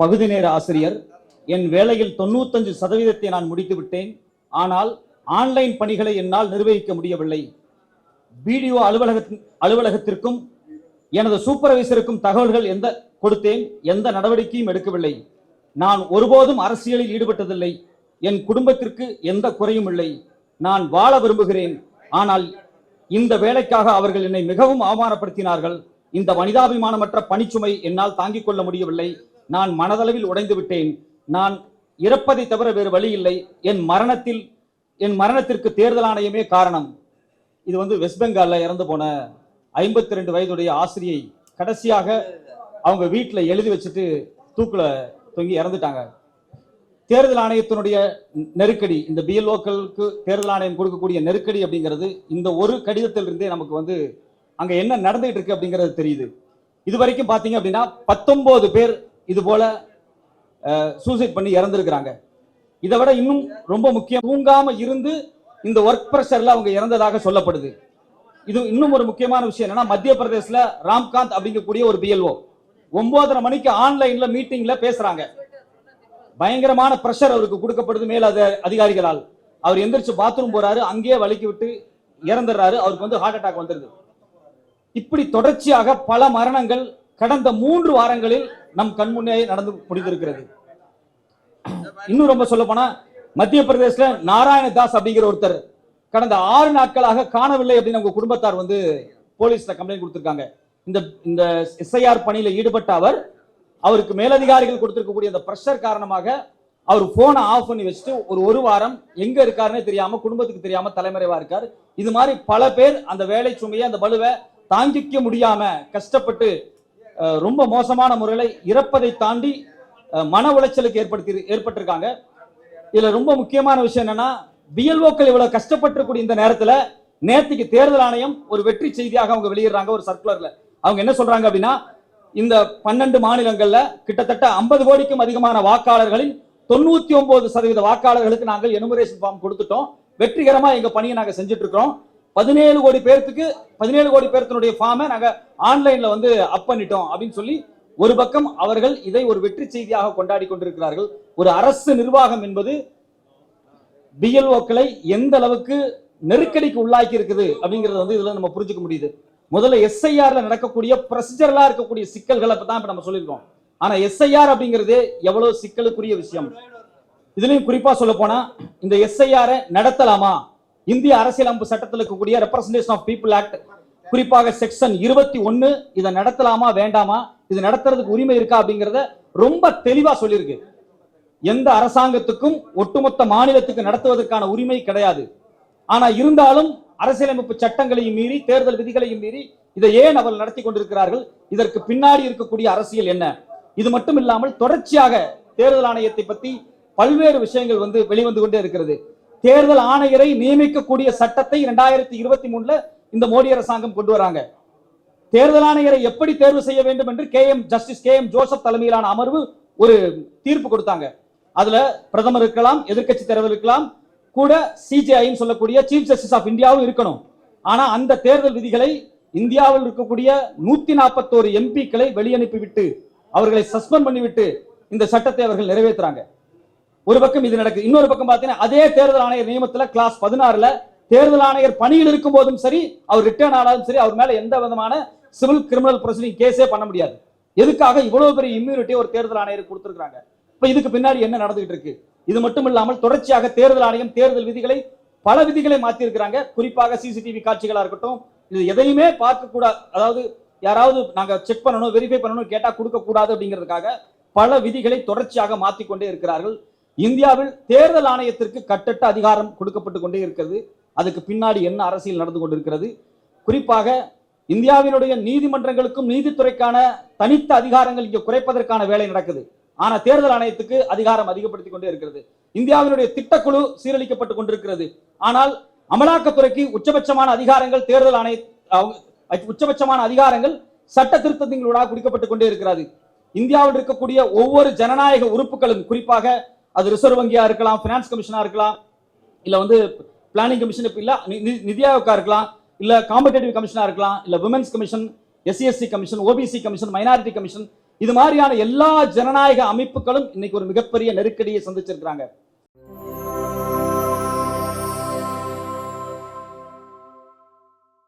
பகுதி நேர ஆசிரியர் என் வேலையில் தொண்ணூத்தஞ்சு சதவீதத்தை நான் முடித்து விட்டேன். ஆனால் ஆன்லைன் பணிகளை என்னால் நிர்வகிக்க முடியவில்லை. பிடிஓ அலுவலக அலுவலகத்திற்கும் எனது சூப்பர்வைசருக்கும் தகவல்கள் எந்த கொடுத்தேன். எந்த நடவடிக்கையும் எடுக்கவில்லை. நான் ஒருபோதும் அரசியலில் ஈடுபட்டதில்லை. என் குடும்பத்திற்கு எந்த குறையும் இல்லை. நான் வாழ விரும்புகிறேன். ஆனால் இந்த வேலைக்காக அவர்கள் என்னை மிகவும் அவமானப்படுத்தினார்கள். இந்த மனிதாபிமானமற்ற பணிச்சுமை என்னால் தாங்கிக் கொள்ள முடியவில்லை. நான் மனதளவில் உடைந்து விட்டேன். நான் இறப்பதை தவிர வேறு வழி இல்லை. என் மரணத்தில் என் மரணத்திற்கு தேர்தல் ஆணையமே காரணம். இது வந்து வெஸ்ட் பெங்கால்ல இறந்து போன ஐம்பத்தி ரெண்டு வயதுடைய ஆசிரியை கடைசியாக அவங்க வீட்டில் எழுதி வச்சுட்டு தூக்குல தொங்கி இறந்துட்டாங்க. தேர்தல் ஆணையத்தினுடைய நெருக்கடி இந்த பிஎல்ஓக்களுக்கு தேர்தல் ஆணையம் கொடுக்கக்கூடிய நெருக்கடி அப்படிங்கிறது இந்த ஒரு கடிதத்திலிருந்தே நமக்கு வந்து அங்கே என்ன நடந்துகிட்டு இருக்கு அப்படிங்கிறது தெரியுது. இது வரைக்கும் பார்த்தீங்க அப்படின்னா பத்தொம்போது பேர் இது போல சூசைட் பண்ணி இறந்துருக்கிறாங்க. இதை விட இன்னும் ரொம்ப முக்கியம் தூங்காம இருந்து இந்த ஒர்க் ப்ரெஷர்ல அவங்க இறந்ததாக சொல்லப்படுது. இது இன்னும் ஒரு முக்கியமான விஷயம் என்னன்னா மத்திய பிரதேசல ராம்காந்த் அப்படிங்கக்கூடிய ஒரு பிஎல்ஓ ஒன்பதரை மணிக்கு ஆன்லைன்ல மீட்டிங்ல பேசுறாங்க. பயங்கரமான ப்ரெஷர் அவருக்கு கொடுக்கப்படுது மேல் அதிகாரிகளால். அவர் எந்திரிச்சு பாத்ரூம் போறாரு அங்கேயே வலிக்கி விட்டு இறந்துடுறாரு. அவருக்கு வந்து ஹார்ட் அட்டாக் வந்துருது. இப்படி தொடர்ச்சியாக பல மரணங்கள் கடந்த மூன்று வாரங்களில் நம் கண்முன்னே நடந்து முடிந்திருக்கிறது. இன்னும் ரொம்ப சொல்ல போனா மத்திய பிரதேசல நாராயணதாஸ் அப்படிங்கிற ஒருத்தர் கடந்த ஆறு நாட்களாக காணவில்லை அப்படின்னு அவங்க குடும்பத்தார் வந்து போலீஸ்ல கம்ப்ளைண்ட் கொடுத்திருக்காங்க. இந்த இந்த எஸ்ஐஆர் பணியில ஈடுபட்ட அவர் அவருக்கு மேலதிகாரிகள் கொடுத்துருக்கக்கூடிய அந்த ப்ரெஷர் காரணமாக அவர் போனை ஆஃப் பண்ணி வச்சுட்டு ஒரு ஒரு வாரம் எங்க இருக்காருன்னே தெரியாம குடும்பத்துக்கு தெரியாம தலைமறைவா இருக்காரு. இது மாதிரி பல பேர் அந்த வேலை சுமையை அந்த பலுவை தாங்கிக்க முடியாம கஷ்டப்பட்டு ரொம்ப மோசமான முறையில் இறப்பதை தாண்டி மன உளைச்சலுக்கு ஏற்படுத்தி ஏற்பட்டிருக்காங்க. இதுல ரொம்ப முக்கியமான விஷயம் என்னன்னா பிஎல்ஓக்கள் இவ்வளவு கஷ்டப்பட்டிருக்கூடிய இந்த நேரத்துல நேற்றுக்கு தேர்தல் ஆணையம் ஒரு வெற்றி செய்தியாக அவங்க வெளியிடுறாங்க ஒரு சர்க்குலர்ல அவங்க என்ன சொல்றாங்க அப்படின்னா இந்த பன்னெண்டு மாநிலங்கள்ல கிட்டத்தட்ட ஐம்பது கோடிக்கும் அதிகமான வாக்காளர்களில் தொண்ணூத்தி ஒன்பது சதவீத வாக்காளர்களுக்கு நாங்கள் எனுமரேஷன் ஃபார்ம் கொடுத்துட்டோம். வெற்றிகரமா எங்க பணியை நாங்க செஞ்சுட்டு இருக்கிறோம் பதினேழு கோடி பேர்த்துக்கு பதினேழு கோடி பேர்த்தினுடைய ஃபார்மை நாங்க ஆன்லைன்ல வந்து அப் பண்ணிட்டோம் அப்படின்னு சொல்லி ஒரு பக்கம் அவர்கள் இதை ஒரு வெற்றி செய்தியாக கொண்டாடி கொண்டிருக்கிறார்கள். ஒரு அரசு நிர்வாகம் என்பது பிஎல்ஓக்களை எந்த அளவுக்கு நெருக்கடிக்கு உள்ளாக்கி இருக்குது அப்படிங்கறத வந்து இதுல நம்ம புரிஞ்சுக்க முடியுது. முதல்ல எஸ்ஐஆர்ல நடக்கக்கூடிய ப்ரொசீஜர்லாம் இருக்கக்கூடிய சிக்கல்களை தான் இப்ப நம்ம சொல்லியிருக்கோம். ஆனா எஸ்ஐஆர் அப்படிங்கிறது எவ்வளவு சிக்கலுக்குரிய விஷயம்? இதுலயும் குறிப்பா சொல்ல போனா இந்த எஸ்ஐஆர் நடத்தலாமா? இந்திய அரசியலமைப்பு சட்டத்தில் இருக்கக்கூடிய ரெப்ரசன்டேஷன் ஆஃப் பீப்புள் ஆக்ட் குறிப்பாக செக்ஷன் இருபத்தி ஒன்னு இதை நடத்தலாமா வேண்டாமா? இது நடத்துறதுக்கு உரிமை இருக்கா அப்படிங்கறத ரொம்ப தெளிவா சொல்லியிருக்கு. எந்த அரசாங்கத்துக்கும் ஒட்டுமொத்த மாநிலத்துக்கு நடத்துவதற்கான உரிமை கிடையாது. ஆனா இருந்தாலும் அரசியலமைப்பு சட்டங்களையும் மீறி தேர்தல் விதிகளையும் மீறி இதை ஏன் அவர்கள் நடத்தி கொண்டிருக்கிறார்கள்? இதற்கு பின்னாடி இருக்கக்கூடிய அரசியல் என்ன? இது மட்டும் இல்லாமல் தொடர்ச்சியாக தேர்தல் ஆணையத்தை பத்தி பல்வேறு விஷயங்கள் வந்து வெளிவந்து கொண்டே இருக்கிறது. தேர்தல் ஆணையரை நியமிக்கக்கூடிய சட்டத்தை இரண்டாயிரத்தி இருபத்தி மூணுல இந்த மோடி அரசாங்கம் கொண்டு வராங்க. தேர்தல் ஆணையரை எப்படி தேர்வு செய்ய வேண்டும் என்று K M justice K M Joseph தலைமையிலான அமர்வு ஒரு தீர்ப்பு கொடுத்தாங்க. அதுல பிரதமர் இருக்கலாம் எதிர்கட்சி தலைவர் இருக்கலாம் கூட சிஜேஐன்னு சொல்லக்கூடிய சீஃப் ஜஸ்டிஸ் ஆஃப் இந்தியாவும் இருக்கணும். ஆனா அந்த தேர்தல் விதிகளை இந்தியாவில் இருக்கக்கூடிய நூத்தி நாற்பத்தோரு எம்பிக்களை வெளியனுப்பி விட்டு அவர்களை சஸ்பெண்ட் பண்ணிவிட்டு இந்த சட்டத்தை அவர்கள் நிறைவேற்றுறாங்க. ஒரு பக்கம் இது நடக்குது. இன்னொரு பக்கம் பார்த்தீங்கன்னா அதே தேர்தல் ஆணையர் நியமத்தில் கிளாஸ் பதினாறுல தேர்தல் ஆணையர் பணியில் இருக்கும் போதும் சரி அவர் ரிட்டர்ன் ஆனாலும் சரி அவர் மேல எந்த விதமான சிவில் கிரிமினல் ப்ரொசீடிங் கேஸே பண்ண முடியாது. எதுக்காக இவ்வளவு பெரிய இம்யூனிட்டி ஒரு தேர்தல் ஆணையர் கொடுத்துருக்காங்க இப்ப இதுக்கு பின்னாடி என்ன நடந்துகிட்டு இருக்கு? இது மட்டும் இல்லாமல் தொடர்ச்சியாக தேர்தல் ஆணையம் தேர்தல் விதிகளை பல விதிகளை மாற்றியிருக்கிறாங்க குறிப்பாக சிசிடிவி காட்சிகளா இருக்கட்டும் இது எதையுமே பார்க்க கூடாது அதாவது யாராவது நாங்க செக் பண்ணணும் வெரிஃபை பண்ணணும் கேட்டா கொடுக்கக்கூடாது அப்படிங்கிறதுக்காக பல விதிகளை தொடர்ச்சியாக மாற்றிக்கொண்டே இருக்கிறார்கள். இந்தியாவில் தேர்தல் ஆணையத்திற்கு கட்டட்ட அதிகாரம் கொடுக்கப்பட்டு கொண்டே இருக்கிறது. அதுக்கு பின்னாடி என்ன அரசியல் நடந்து கொண்டிருக்கிறது? குறிப்பாக இந்தியாவினுடைய நீதிமன்றங்களுக்கும் நீதித்துறைக்கான தனித்த அதிகாரங்கள் இங்கே குறைப்பதற்கான வேலை நடக்குது. ஆனா தேர்தல் ஆணையத்துக்கு அதிகாரம் அதிகப்படுத்திக் கொண்டே இருக்கிறது. இந்தியாவினுடைய திட்டக்குழு சீரழிக்கப்பட்டு கொண்டிருக்கிறது. ஆனால் அமலாக்கத்துறைக்கு உச்சபட்சமான அதிகாரங்கள் தேர்தல் ஆணைய உச்சபட்சமான அதிகாரங்கள் சட்ட திருத்தங்களூடாக குடிக்கப்பட்டு கொண்டே இருக்கிறது. இந்தியாவில் இருக்கக்கூடிய ஒவ்வொரு ஜனநாயக உறுப்புகளும் குறிப்பாக அது ரிசர்வ் வங்கியா இருக்கலாம் பினான்ஸ் கமிஷனா இருக்கலாம் இல்ல வந்து பிளானிங் கமிஷன் இப்ப இல்ல நி- நி- நிதி ஆயோக்கா இருக்கலாம் இல்ல காம்படேட்டிவ் கமிஷனா இருக்கலாம் இல்ல women's commission SC SC commission OBC commission minority commission இது மாதிரியான எல்லா ஜனநாயக அமைப்புகளும் இன்னைக்கு ஒரு மிகப்பெரிய நெருக்கடியை சந்திச்சிருக்கிறாங்க.